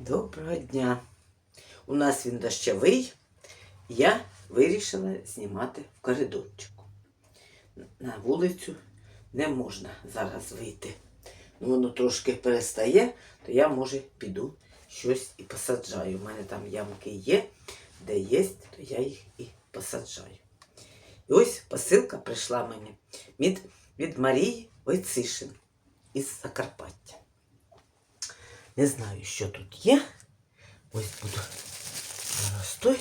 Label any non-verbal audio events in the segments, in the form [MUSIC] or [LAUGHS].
Доброго дня. У нас він дощовий. Я вирішила знімати в коридорчику. На вулицю не можна зараз вийти. Ну, воно трошки перестає, то я, може, піду щось і посаджаю. У мене там ямки є, де є, то я їх і посаджаю. І ось посилка прийшла мені від, від Марії Войцишин із Закарпаття. Не знаю, що тут є. Ось буду зараз.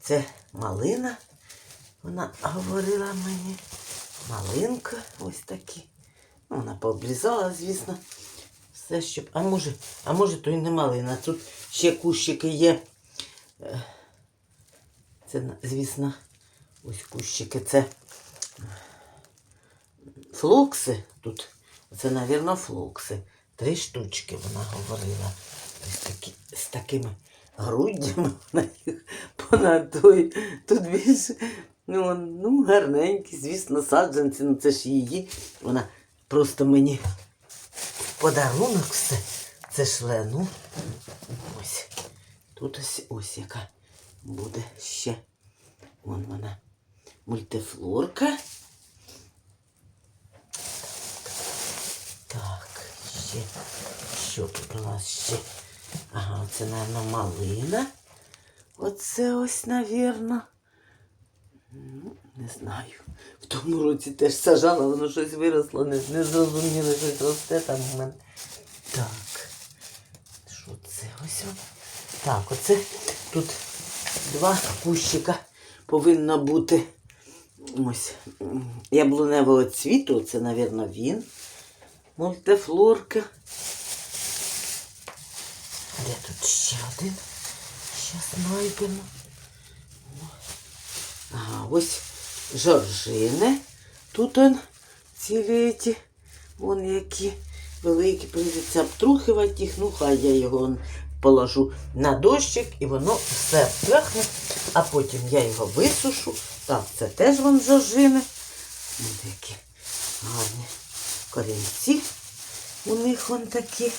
Це малина. Вона говорила мені. Малинка ось такі. Ну, вона пообрізала, звісно. Все, щоб. А може, а може, то й не малина. Тут ще кущики є. Е, Це, звісно, ось кущики. Це флокси тут. Це, мабуть, флокси. Три штучки вона говорила. Такі, з такими грудями вона [LAUGHS] їх понад той. Тут більше ну, ну, гарненькі, звісно, саджанці, ну це ж її. Вона просто мені подарунок все це шле. Ну, ось. Тут ось ось яка буде ще. Вон вона. Мультифлорка. Так, ще. Що тут у нас ще? Ага, це, мабуть, малина. Оце ось, навірно. Ну, Не знаю. В тому році теж сажала, воно щось виросло, не, не зрозуміло, щось росте там у мене. Так. Що це ось? воно? Так, оце тут два кущика повинно бути. Ось. Яблуневого цвіту, це, мабуть, він. Мультифлорка. Де тут ще один? Щас знайдемо. Ага, ось жоржини. Тут он цілі ті, вон які великі, прийдеться обтрухувати їх. Ну, хай я його положу на дощик і воно все впрахне, а потім я його висушу. Так, це теж вон жоржини. Ось які гарні корінці. У них вон такі.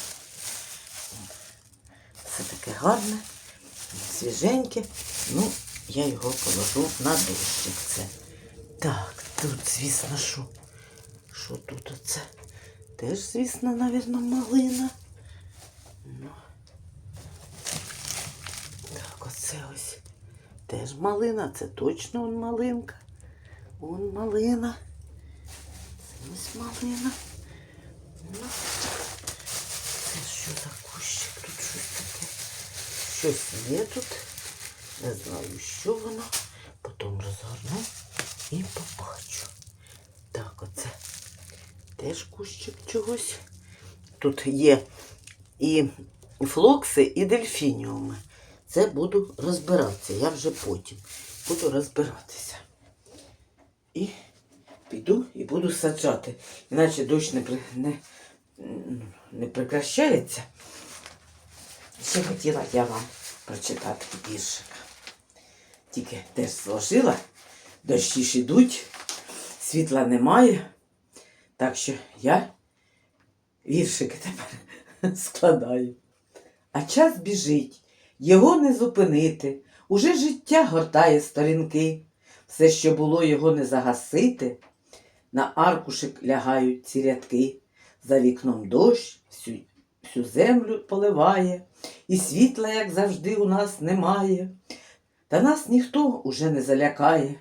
Гарне, свіженьке. Ну, я його положу на дощик. Це. Так, тут, звісно, що? Що тут оце? Теж, звісно, навірно, малина. Ну. Так, оце ось. Теж малина, це точно он малинка. Он малина. Ось малина. Ну. Це що за кущик? Тут щось таке. Щось є тут. Не знаю, що воно. Потім розгорну і побачу. Так, оце теж кущик чогось. Тут є і флокси, і дельфініуми. Це буду розбиратися. Я вже потім буду розбиратися. І піду і буду саджати. Іначе дощ не, не, не прекращається. Ще хотіла я вам прочитати віршик. Тільки теж зложила, дощі ж ідуть, світла немає. Так що я віршики тепер [LAUGHS] складаю. А час біжить, його не зупинити. Уже життя гортає сторінки. Все, що було, його не загасити. На аркушик лягають ці рядки. За вікном дощ всю, всю землю поливає, і світла, як завжди, у нас немає. Та нас ніхто уже не залякає.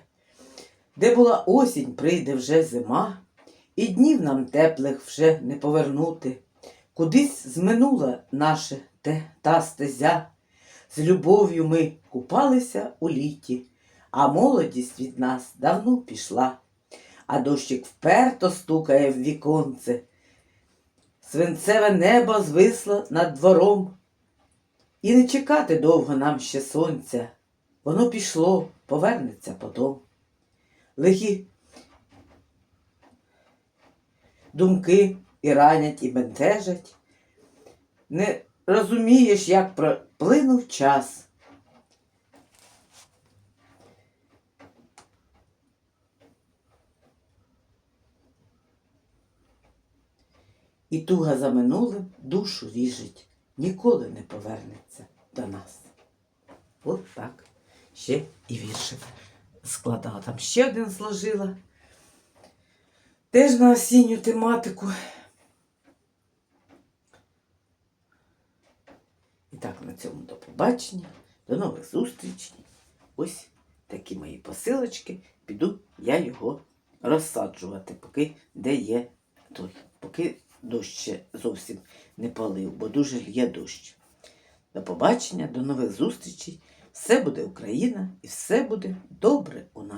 Де була осінь, прийде вже зима, і днів нам теплих вже не повернути. Кудись зминула наше те та стезя. З любов'ю ми купалися у літі, а молодість від нас давно пішла. А дощик вперто стукає в віконце. Свинцеве небо звисло над двором. І не чекати довго нам ще сонця. Воно пішло, повернеться потом. Лихі думки і ранять, і бентежать. Не розумієш, як проплинув час. І туга за минулим душу ріжить. ніколи не повернеться до нас. От так. Ще і віршик складала. Там ще один зложила. Теж на осінню тематику. І так, на цьому до побачення, до нових зустрічей. Ось такі мої посилочки. Піду я його розсаджувати, поки де є той, поки дощ ще зовсім не палив, бо дуже лє дощ. До побачення, до нових зустрічей. Все буде Україна і все буде добре у нас.